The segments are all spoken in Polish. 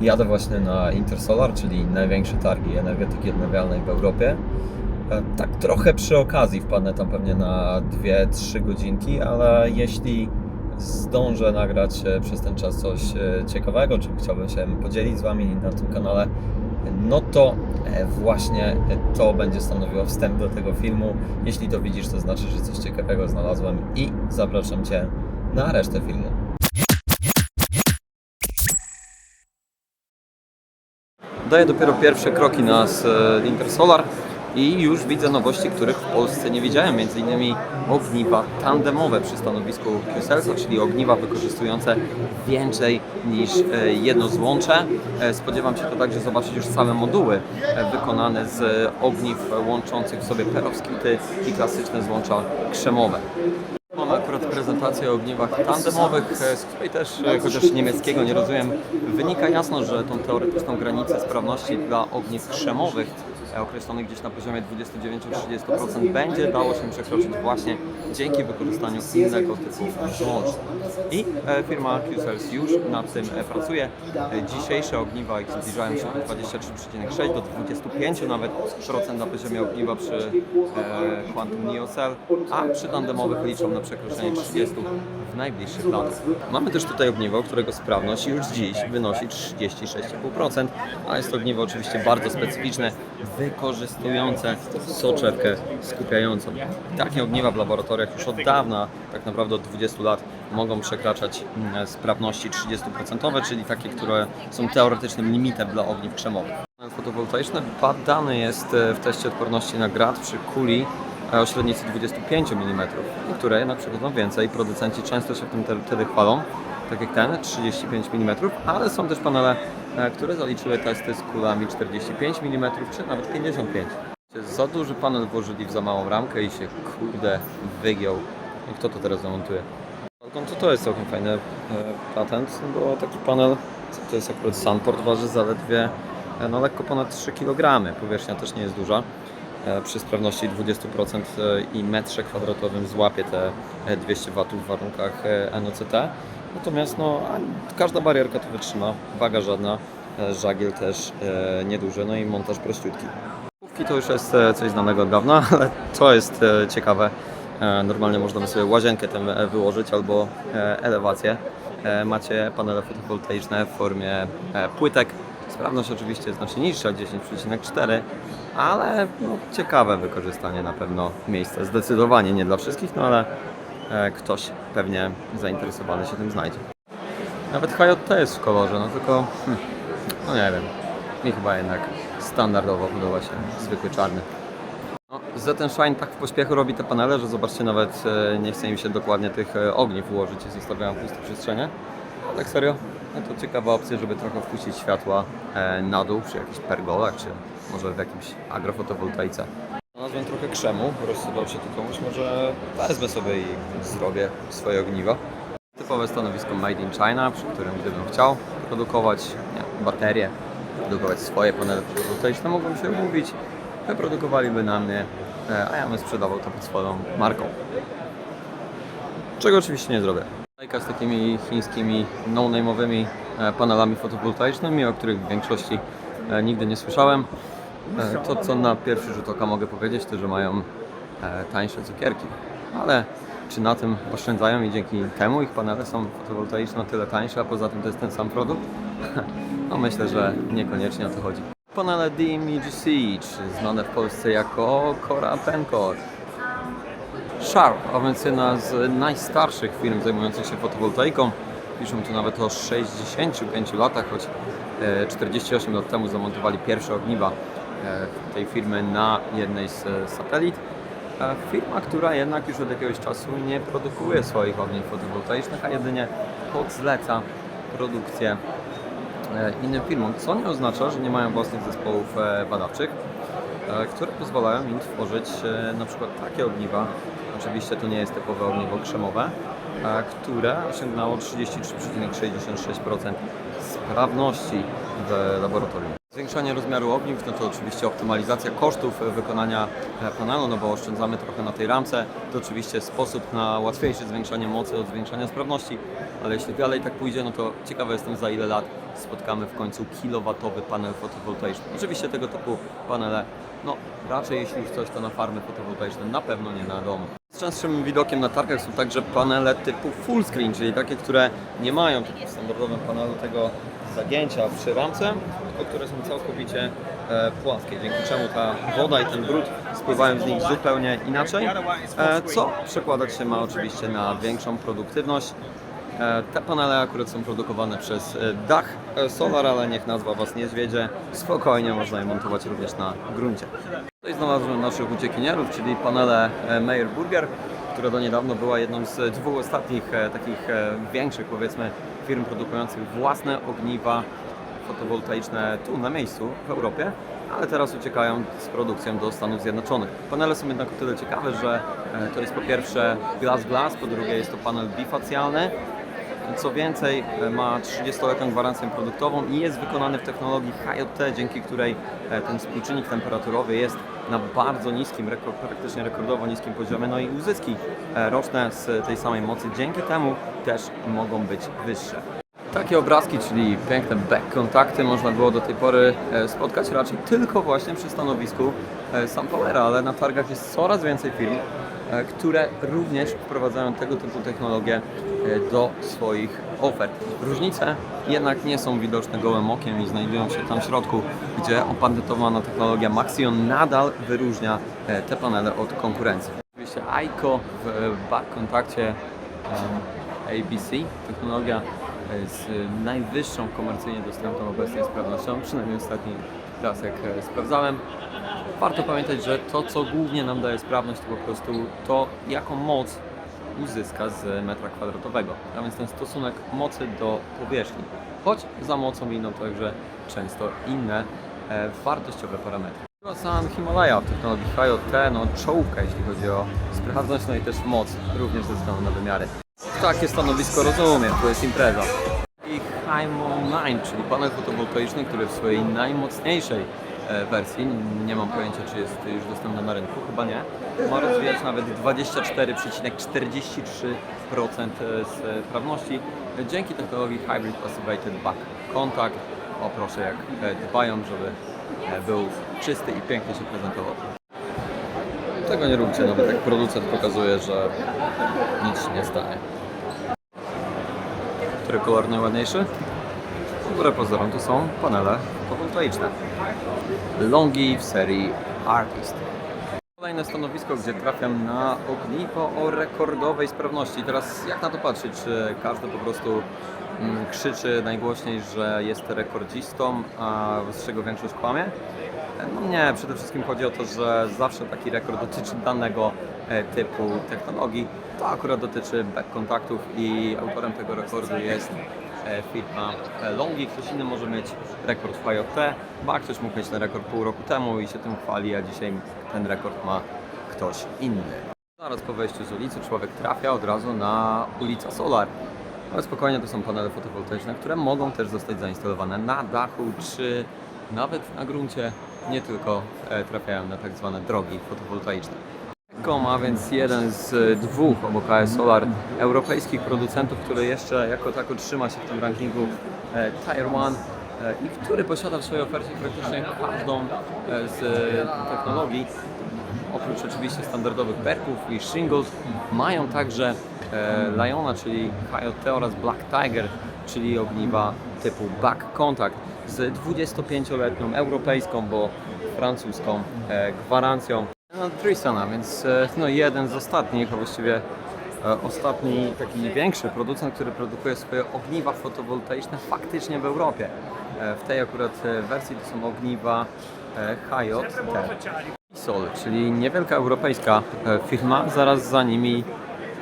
Jadę właśnie na Intersolar, czyli największe targi energetyki odnawialnej w Europie. E, Tak trochę przy okazji wpadnę tam pewnie na 2-3 godzinki, ale jeśli zdążę nagrać e, przez ten czas coś e, ciekawego, czym chciałbym się podzielić z Wami na tym kanale, no to właśnie to będzie stanowiło wstęp do tego filmu. Jeśli to widzisz, to znaczy, że coś ciekawego znalazłem i zapraszam Cię na resztę filmu. Daję dopiero pierwsze kroki na s- Intersolar i już widzę nowości, których w Polsce nie widziałem. Między innymi ogniwa tandemowe przy stanowisku QCellsa, czyli ogniwa wykorzystujące więcej niż e, jedno złącze. E, Spodziewam się to także zobaczyć już same moduły e, wykonane z ogniw łączących w sobie perowskity i klasyczne złącza krzemowe. Prezentację o ogniwach tandemowych, e, z której też, e, chociaż niemieckiego nie rozumiem, wynika jasno, że tą teoretyczną granicę sprawności dla ogniw krzemowych, określonych gdzieś na poziomie 29-30%, będzie dało się przekroczyć właśnie dzięki wykorzystaniu innego typu złącz. I e, firma QCells już nad tym e, pracuje. Dzisiejsze ogniwa ich zbliżają się do 23,6 do 25 nawet procent na poziomie ogniwa przy e, Quantum NeoCell, a przy tandemowych liczą na przekroczenie 30 w najbliższych latach. Mamy też tutaj ogniwo, którego sprawność już dziś wynosi 36,5%, a jest to ogniwo oczywiście bardzo specyficzne, wykorzystujące soczewkę skupiającą. Takie ogniwa w laboratoriach już od dawna, tak naprawdę od 20 lat, mogą przekraczać mm, sprawności 30%, czyli takie, które są teoretycznym limitem dla ogniw krzemowych. Panel fotowoltaiczny badany jest e, w teście odporności na grad przy kuli o średnicy 25 mm. Niektóre jednak przechodzą więcej. Producenci często się w tym te- wtedy chwalą, tak jak ten 35 mm, ale są też panele, e, które zaliczyły testy z kulami 45 mm czy nawet 55 Za duży panel włożyli w za małą ramkę i się kurde wygiął. I kto to teraz zamontuje? To to jest całkiem fajny e, patent, no bo taki panel, to jest akurat Sunport, waży zaledwie e, no, lekko ponad 3 kg. Powierzchnia też nie jest duża. E, Przy sprawności 20% e, i metrze kwadratowym złapie te e, 200 W w warunkach e, NOCT. Natomiast no, każda barierka to wytrzyma, waga żadna, e, żagiel też e, nieduży, no i montaż prościutki. Główki to już jest e, coś znanego od dawna, ale to jest e, ciekawe. E, Normalnie można sobie łazienkę tym e, wyłożyć albo e, elewację. E, Macie panele fotowoltaiczne w formie e, płytek. Sprawność oczywiście znacznie niższa, 10,4, ale no, ciekawe wykorzystanie na pewno miejsca. Zdecydowanie nie dla wszystkich, no ale e, ktoś pewnie zainteresowany się tym znajdzie. Nawet HJT jest w kolorze, no tylko hmm, no nie wiem. Mi chyba jednak standardowo podoba się zwykły czarny. No, ZN Shine tak w pośpiechu robi te panele, że zobaczcie, nawet e, nie chce im się dokładnie tych e, ogniw ułożyć i zostawiają puste przestrzenie. Tak serio? No to ciekawa opcja, żeby trochę wpuścić światła e, na dół przy jakichś pergolach, czy może w jakimś agrofotowoltaice. Znalazłem trochę krzemu, rozsypał się tu komuś, może wezmę sobie i zrobię swoje ogniwa. Typowe stanowisko Made in China, przy którym gdybym chciał produkować nie, baterie, produkować swoje panele fotowoltaiczne, mógłbym się umówić, wyprodukowaliby na mnie, e, a ja bym sprzedawał to pod swoją marką. Czego oczywiście nie zrobię. Bajka z takimi chińskimi no-name'owymi e, panelami fotowoltaicznymi, o których w większości e, nigdy nie słyszałem. E, To, co na pierwszy rzut oka mogę powiedzieć, to, że mają tańsze cukierki. Ale czy na tym oszczędzają i dzięki temu ich panele są fotowoltaiczne o tyle tańsze, a poza tym to jest ten sam produkt? No myślę, że niekoniecznie o to chodzi. Panele DMEGC, czy znane w Polsce jako Cora Pencore. Sharp, a więc jedna z najstarszych firm zajmujących się fotowoltaiką. Piszą tu nawet o 65 latach, choć e, 48 lat temu zamontowali pierwsze ogniwa e, tej firmy na jednej z e, satelit. E, Firma, która jednak już od jakiegoś czasu nie produkuje swoich ogniw fotowoltaicznych, a jedynie podzleca produkcję e, innym firmom, co nie oznacza, że nie mają własnych zespołów e, badawczych, e, które pozwalają im tworzyć e, na przykład takie ogniwa, oczywiście to nie jest typowe ogniwo krzemowe, które osiągnęło 33,66% sprawności w laboratorium. Zwiększanie rozmiaru ogniw, no to oczywiście optymalizacja kosztów wykonania panelu, no bo oszczędzamy trochę na tej ramce. To oczywiście sposób na łatwiejsze zwiększanie mocy od zwiększania sprawności, ale jeśli dalej tak pójdzie, no to ciekawy jestem za ile lat spotkamy w końcu kilowatowy panel fotowoltaiczny. Oczywiście tego typu panele, no raczej jeśli już coś to na farmy fotowoltaiczne, na pewno nie na dom. Częstszym widokiem na targach są także panele typu full screen, czyli takie, które nie mają tak w standardowym panelu tego zagięcia przy ramce, tylko które są całkowicie e, płaskie, dzięki czemu ta woda i ten brud spływają z nich zupełnie inaczej, e, co przekładać się ma oczywiście na większą produktywność. E, Te panele akurat są produkowane przez Dach Solar, ale niech nazwa Was nie zwiedzie. Spokojnie można je montować również na gruncie. Tutaj znalazłem naszych uciekinierów, czyli panele Meyer Burger, która do niedawno była jedną z dwóch ostatnich e, takich e, większych, powiedzmy, firm produkujących własne ogniwa fotowoltaiczne tu na miejscu w Europie, ale teraz uciekają z produkcją do Stanów Zjednoczonych. Panele są jednak o tyle ciekawe, że e, to jest po pierwsze glass-glass, po drugie jest to panel bifacjalny, co więcej, ma 30-letnią gwarancję produktową i jest wykonany w technologii HJT, dzięki której e, ten współczynnik temperaturowy jest na bardzo niskim, praktycznie rekordowo niskim poziomie, no i uzyski e, roczne z tej samej mocy dzięki temu też mogą być wyższe. Takie obrazki, czyli piękne back kontakty można było do tej pory e, spotkać raczej tylko właśnie przy stanowisku SunPowera, ale na targach jest coraz więcej firm, które również wprowadzają tego typu technologie e, do swoich ofert. Różnice jednak nie są widoczne gołym okiem i znajdują się tam w środku, gdzie opatentowana technologia Maxion nadal wyróżnia e, te panele od konkurencji. Oczywiście ICO w e, back kontakcie ABC, technologia e, z najwyższą komercyjnie dostępną obecnie sprawnością, przynajmniej ostatni raz jak e, sprawdzałem. Warto pamiętać, że to co głównie nam daje sprawność to po prostu to jaką moc uzyska z metra kwadratowego, a więc ten stosunek mocy do powierzchni. Choć za mocą idą także często inne e, wartościowe parametry. Chyba Sam Himalaya w technologii HJT, no czołówka jeśli chodzi o sprawność, no i też moc, również ze względu na wymiary. Takie stanowisko rozumiem, to jest impreza. I Hymo 9, czyli panel fotowoltaiczny, który w swojej najmocniejszej e, wersji, nie mam pojęcia czy jest już dostępny na rynku, chyba nie, ma rozwijać nawet 24,43% sprawności dzięki technologii Hybrid Passivated Back Contact. O proszę jak e, dbają, żeby e, był czysty i pięknie się prezentował. Tego nie róbcie, nawet jak producent pokazuje, że nic się nie stanie. Który kolor najładniejszy? Wbrew pozorom to są panele fotowoltaiczne. Longi w serii Artist. Kolejne stanowisko, gdzie trafiam na ogniwo o rekordowej sprawności. Teraz jak na to patrzeć? Czy każdy po prostu mm, krzyczy najgłośniej, że jest rekordzistą, a z czego większość kłamie? No nie, przede wszystkim chodzi o to, że zawsze taki rekord dotyczy danego typu technologii. To akurat dotyczy back kontaktów i autorem tego rekordu jest e, firma e, Longi. Ktoś inny może mieć rekord w HJT, ba ktoś mógł mieć ten rekord pół roku temu i się tym chwali, a dzisiaj ten rekord ma ktoś inny. Zaraz po wejściu z ulicy człowiek trafia od razu na ulicę Solar. Ale spokojnie, to są panele fotowoltaiczne, które mogą też zostać zainstalowane na dachu czy nawet na gruncie, nie tylko e, trafiają na tak zwane drogi fotowoltaiczne. Eco ma więc jeden z dwóch obok AS Solar europejskich producentów, który jeszcze jako tako trzyma się w tym rankingu e, Tier 1 e, i który posiada w swojej ofercie praktycznie każdą e, z technologii. Oprócz oczywiście standardowych perków i shingles mają także e, Liona, czyli HJT oraz Black Tiger, czyli ogniwa typu back contact z 25-letnią europejską, bo francuską e, gwarancją. No, Tristana, więc e, no, jeden z ostatnich, a właściwie e, ostatni taki większy producent, który produkuje swoje ogniwa fotowoltaiczne faktycznie w Europie. E, w tej akurat wersji to są ogniwa HJT. Sol, czyli niewielka europejska firma, zaraz za nimi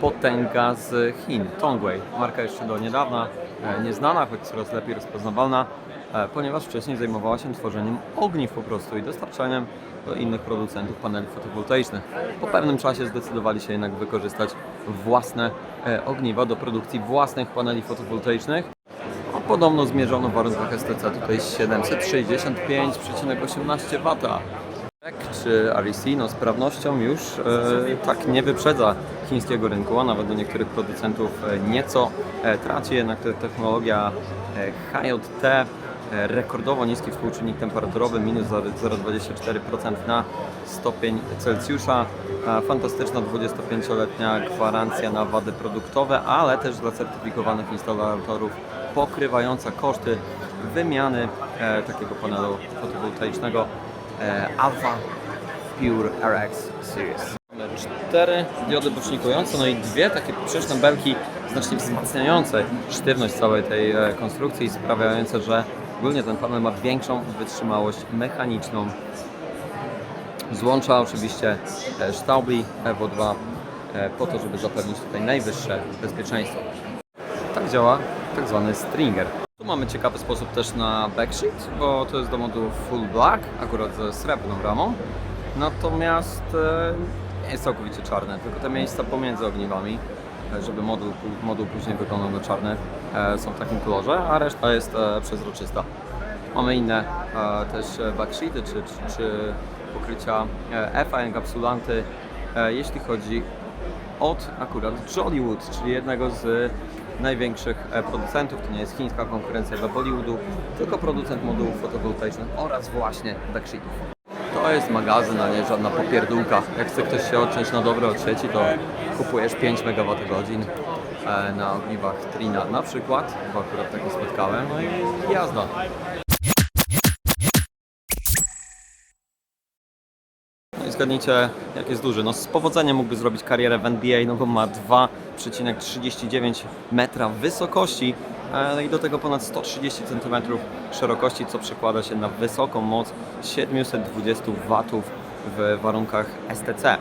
potęga z Chin, Tongwei. Marka jeszcze do niedawna nieznana, choć coraz lepiej rozpoznawalna, ponieważ wcześniej zajmowała się tworzeniem ogniw po prostu i dostarczaniem do innych producentów paneli fotowoltaicznych. Po pewnym czasie zdecydowali się jednak wykorzystać własne e, ogniwa do produkcji własnych paneli fotowoltaicznych. A Podobno zmierzono w warunkach STC tutaj 765,18 W. Czy REC no, sprawnością już e, tak nie wyprzedza chińskiego rynku, a nawet do niektórych producentów e, nieco e, traci, jednak ta technologia e, HJT rekordowo niski współczynnik temperaturowy, minus 0,24% na stopień Celsjusza, fantastyczna 25-letnia gwarancja na wady produktowe, ale też zacertyfikowanych instalatorów pokrywająca koszty wymiany e, takiego panelu fotowoltaicznego e, Alpha Pure RX Series. Cztery diody bocznikujące, no i dwie takie poprzeczne belki znacznie wzmacniające sztywność całej tej e, konstrukcji i sprawiające, że ogólnie ten panel ma większą wytrzymałość mechaniczną. Złącza oczywiście e, Staubi Evo 2 e, po to, żeby zapewnić tutaj najwyższe bezpieczeństwo. Tak działa tak zwany stringer. Tu mamy ciekawy sposób też na backsheet, bo to jest do modułu full black, akurat ze srebrną ramą. Natomiast e, nie jest całkowicie czarne, tylko te miejsca pomiędzy ogniwami, żeby moduł, moduł później wyglądał na czarny, e, są w takim kolorze, a reszta jest e, przezroczysta. Mamy inne e, też e, backsheety czy, czy, czy pokrycia e, FA, enkapsulanty, e, jeśli chodzi od akurat Jollywood, czyli jednego z największych e, producentów. To nie jest chińska konkurencja dla Bollywoodu, tylko producent modułów fotowoltaicznych oraz właśnie backsheetów. To jest magazyn, a nie żadna popierdółka. Jak chce ktoś się odciąć na dobre od sieci, to kupujesz 5 MWh e, na ogniwach Trina na przykład, bo akurat takie spotkałem, no i jazda. No i zgadnijcie, jak jest duży. No z powodzeniem mógłby zrobić karierę w NBA, no bo ma 2,39 metra wysokości e, no i do tego ponad 130 cm szerokości, co przekłada się na wysoką moc 720 W w warunkach STC.